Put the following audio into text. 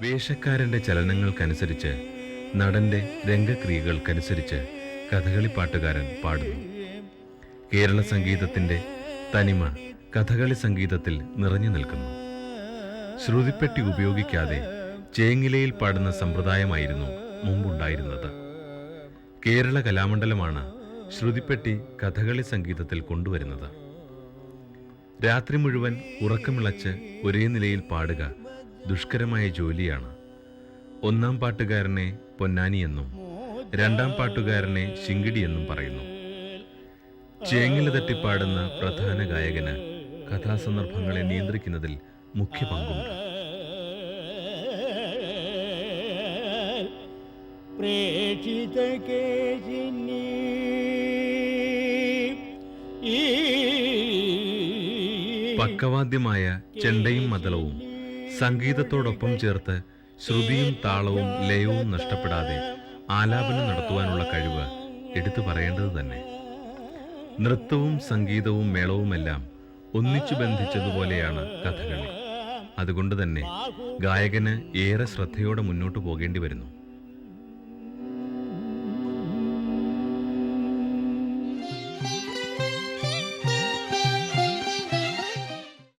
വേഷക്കാരന്റെ ചലനങ്ങൾക്കനുസരിച്ച് നടന്റെ രംഗക്രിയകൾക്കനുസരിച്ച് കഥകളിപ്പാട്ടുകാരൻ പാടുന്നു. കേരള സംഗീതത്തിന്റെ തനിമ കഥകളി സംഗീതത്തിൽ നിറഞ്ഞു നിൽക്കുന്നു. ശ്രുതിപ്പെട്ടി ഉപയോഗിക്കാതെ ചേങ്ങിലയിൽ പാടുന്ന സമ്പ്രദായമായിരുന്നു മുമ്പുണ്ടായിരുന്നത്. കേരള കലാമണ്ഡലമാണ് ശ്രുതിപ്പെട്ടി കഥകളി സംഗീതത്തിൽ കൊണ്ടുവരുന്നത്. രാത്രി മുഴുവൻ ഉറക്കമിളച്ച് ഒരേ നിലയിൽ പാടുക ദുഷ്കരമായ ജോലിയാണ്. ഒന്നാം പാട്ടുകാരനെ പൊന്നാനി എന്നും രണ്ടാം പാട്ടുകാരനെ ശിങ്കിടി എന്നും പറയുന്നു. ചേങ്ങില തട്ടിപ്പാടുന്ന പ്രധാന ഗായകന് കഥാസന്ദർഭങ്ങളെ നിയന്ത്രിക്കുന്നതിൽ മുഖ്യ പങ്കുണ്ട്. പ്രേക്ഷിത കേശിനി പക്കവാദ്യമായ ചെണ്ടയും മദളവും സംഗീതത്തോടൊപ്പം ചേർത്ത് ശ്രുതിയും താളവും ലയവും നഷ്ടപ്പെടാതെ ആലാപനം നടത്തുവാനുള്ള കഴിവ് എടുത്തു പറയേണ്ടത് തന്നെ. നൃത്തവും സംഗീതവും മേളവുമെല്ലാം ഒന്നിച്ചു ബന്ധിച്ചതുപോലെയാണ് കഥകളി. അതുകൊണ്ട് തന്നെ ഗായകന് ഏറെ ശ്രദ്ധയോടെ മുന്നോട്ട് പോകേണ്ടി വരുന്നു.